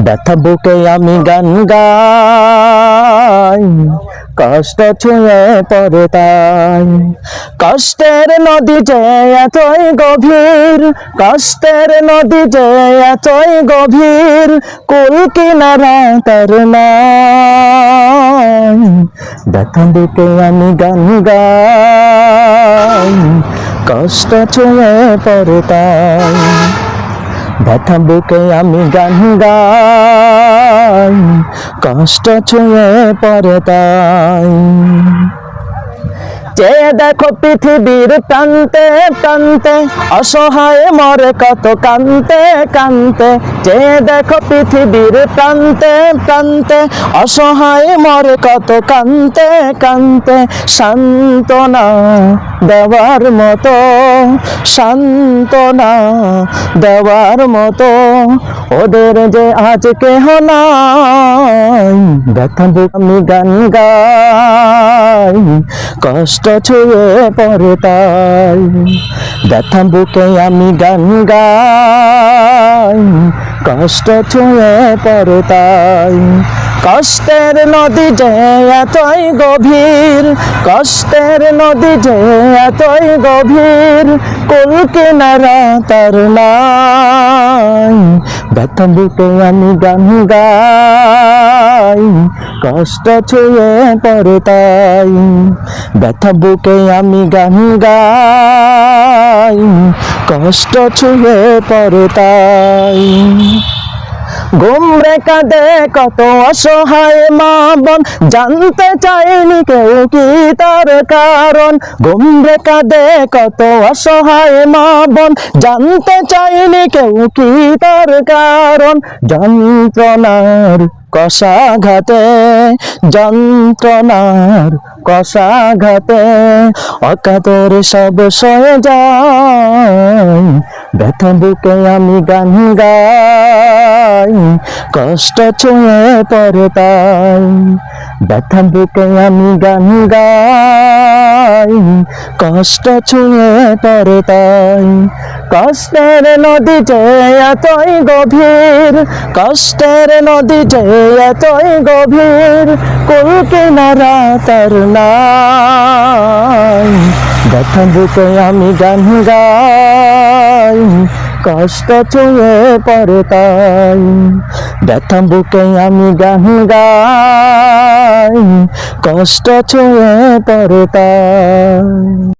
ব্যথা বুকে আমি গান গাই। কষ্ট ছুঁয়ে পড়ে তাই। কষ্টের নদী যে এতই গভীর, কষ্টের নদী যে এতই গভীর, কুল কিনারা তার ব্যথা বুকে আমি গান গাই। কষ্ট ছুঁয়ে পড়ে তাই। ব্যথা বুকে আমি গান গাই? কষ্ট ছুঁয়ে পরে তাই। যে দেখো পৃথিবীর প্রান্তে প্রান্তে অসহায় মরে কত কান্তে কান্তে যে দেখো পৃথিবীর প্রান্তে প্রান্তে অসহায় মরে কত কান্তে কান্তে সান্ত্বনা দেওয়ার মতো, সান্ত্বনা দেওয়ার মতো, ওদের যে আজ কেহ নাই। ব্যথা আমি গান কষ্ট ছুঁয়ে পড়ে তাই। ব্যথা বুকে আমি গান গাই, কষ্ট ছুঁয়ে পড়ে তাই। কষ্টের নদী যে এতই গভীর, কষ্টের নদী যে এতই গভীর, কুল কিনারা তার নাই। ব্যথা বুকে আমি গান গাই। কষ্ট ছুঁয়ে পড়ে তাই। ব্যথা বুকে আমি গান গাই। কষ্ট ছুঁয়ে পড়ে তাই। ঘুমরে কাঁদে, কত অসহায় মা বোন। জানতে চাইনি কেউ কি তার কারণ। ঘুমরে কাঁদে, কত অসহায় মা বোন। জানতে চাইনি কেউ কি তার কারণ। যন্ত্রণার কষাঘাতে, যন্ত্রণার কষাঘাতে, অকাতর সব সয়ে যায়। ব্যথা বুকে আমি গান গাই, কষ্ট ছুঁয়ে পড়ে তাই ব্যথা বুকে আমি গান গাই। কষ্ট ছুঁয়ে পড়ে তাই। কষ্টের নদী যে এতই গভীর, কষ্টের নদী যে এতই গভীর, কুল কিনারা তার নাই। ব্যথা বুকে আমি গান গাই। কষ্ট ছুঁয়ে পড়ে তাই। ব্যথা বুকে আমি গান গাই কষ্ট ছুঁয়ে পড়ে তাই।